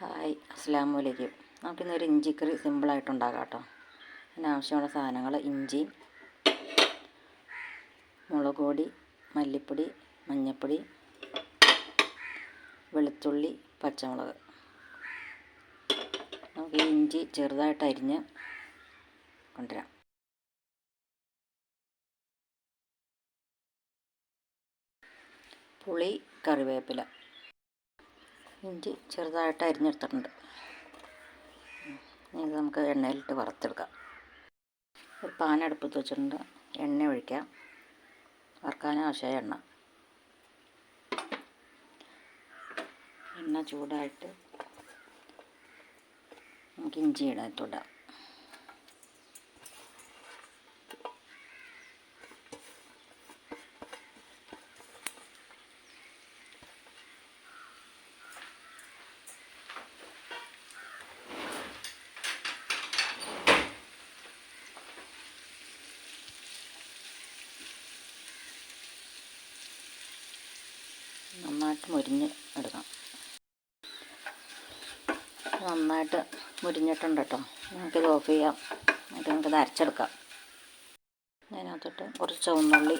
Hi അസ്സാം വലൈക്കും നമുക്കിന്നൊരു ഇഞ്ചിക്കറി സിമ്പിളായിട്ട് ഉണ്ടാക്കാം കേട്ടോ അതിനാവശ്യമുള്ള സാധനങ്ങൾ ഇഞ്ചി മുളക് പൊടി മല്ലിപ്പൊടി മഞ്ഞൾപ്പൊടി വെളുത്തുള്ളി പച്ചമുളക്. നമുക്ക് ഈ ഇഞ്ചി ചെറുതായിട്ട് അരിഞ്ഞ് കൊണ്ടുവരാം. പുളി കറിവേപ്പില. ഇഞ്ചി ചെറുതായിട്ട് അരിഞ്ഞെടുത്തിട്ടുണ്ട്. ഇത് നമുക്ക് എണ്ണയിലിട്ട് വറുത്തെടുക്കാം. ഒരു പാൻ അടുപ്പത്ത് വെച്ചിട്ടുണ്ട്. എണ്ണ ഒഴിക്കാം. വറുക്കാൻ ആവശ്യമായ എണ്ണ. എണ്ണ ചൂടായിട്ട് നമുക്ക് ഇഞ്ചി ഇടാത്തോടാം നന്നായിട്ട് മുരിഞ്ഞ് എടുക്കാം നന്നായിട്ട് മുരിഞ്ഞിട്ടുണ്ട് കേട്ടോ. നമുക്കിത് ഓഫ് ചെയ്യാം. എന്നിട്ട് നമുക്കിത് അരച്ചെടുക്കാം. അതിനകത്തോട്ട് കുറച്ച് ചുവന്നുള്ളി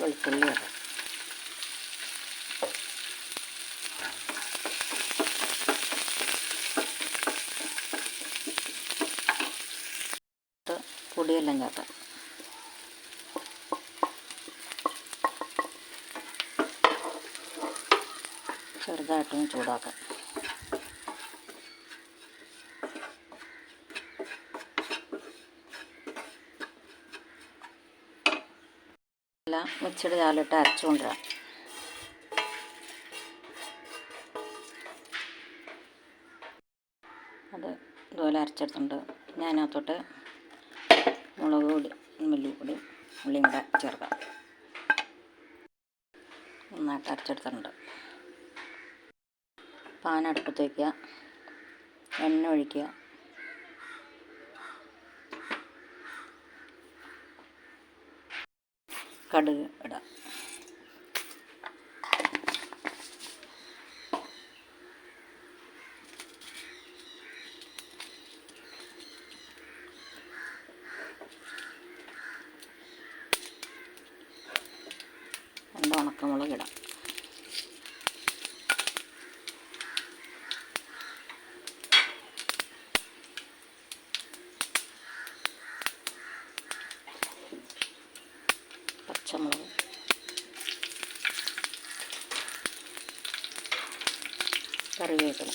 വെളുത്തുള്ളി ഇടാം. പൊടിയെല്ലാം ചേർക്കാം. ചെറുതായിട്ടൊന്ന് ചൂടാക്കാം. എല്ലാം മിക്സഡ് ജാറിലിട്ട് അരച്ചുകൊണ്ടിടാം അത് ഇതുപോലെ അരച്ചെടുത്തിട്ടുണ്ട്. ഞാൻ അതിനകത്തോട്ട് മുളക് പൊടി മല്ലിപ്പൊടി ഉള്ളിയും കൂടെ ചേർക്കാം. നന്നായിട്ട് അരച്ചെടുത്തിട്ടുണ്ട്. പാൻ അടുപ്പത്ത് വയ്ക്കുക എണ്ണ ഒഴിക്കുക. കടുക് ഇടാം. രണ്ട് ഉണക്കമുളക് ഇടാം പച്ചമുളക് കറിവേപ്പില.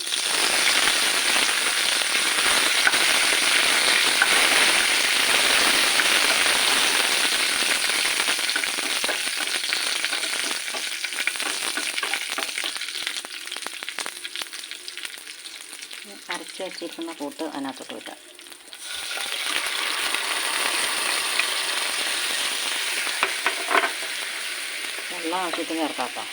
അരച്ച് വെച്ചിരിക്കുന്ന കൂട്ട് അതിനകത്തോട്ട് വിട്ടാം വെള്ളം ആവശ്യത്തിന് ചേർക്കാം കേട്ടോ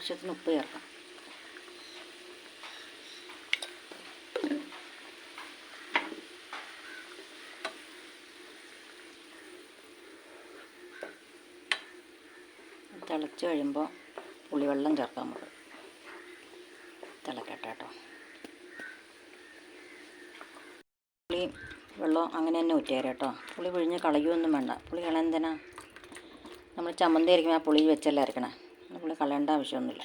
ആവശ്യത്തിന് ഉപ്പ് ചേർക്കാം. തിളച്ച് കഴിയുമ്പോൾ പുളിവെള്ളം ചേർക്കാൻ നമുക്ക്. തിളക്കട്ടെ കേട്ടോ. പുളി വെള്ളം അങ്ങനെ തന്നെ ഊറ്റിയാൽ കേട്ടോ. പുളി പിഴിഞ്ഞ് കളയുമൊന്നും വേണ്ട. പുളി കളയെന്തിനാ നമ്മൾ ചമ്മന്തി അരിക്കുമ്പോൾ ആ പുളി വെച്ചല്ലേ അരക്കണേ പുളി കളയേണ്ട ആവശ്യമൊന്നുമില്ല.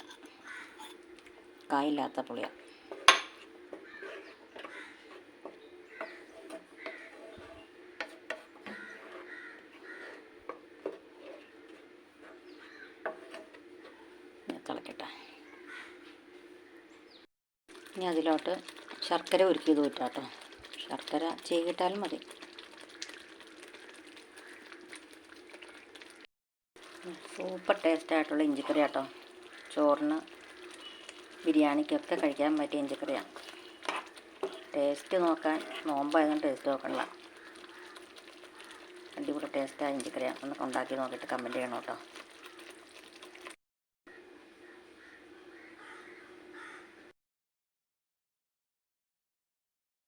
കായില്ലാത്ത പുളിയാണ് ഇനി അതിലോട്ട് ശർക്കര ഉരുക്കിയത് വിട്ടാട്ടോ ശർക്കര ചെയ്തിട്ടാലും മതി. സൂപ്പർ ടേസ്റ്റ് ആയിട്ടുള്ള ഇഞ്ചിക്കറി കേട്ടോ ചോറിന് ബിരിയാണിക്കൊക്കെ കഴിക്കാൻ പറ്റിയ ഇഞ്ചിക്കറിയാണ്. ടേസ്റ്റ് നോക്കാൻ നോമ്പായതുകൊണ്ട് ടേസ്റ്റ് നോക്കണ്ട അടിപൊളി ടേസ്റ്റായ ഇഞ്ചിക്കറിയാണ്. ഒന്ന് ഉണ്ടാക്കി നോക്കിയിട്ട് കമന്റ് ചെയ്യണം കേട്ടോ.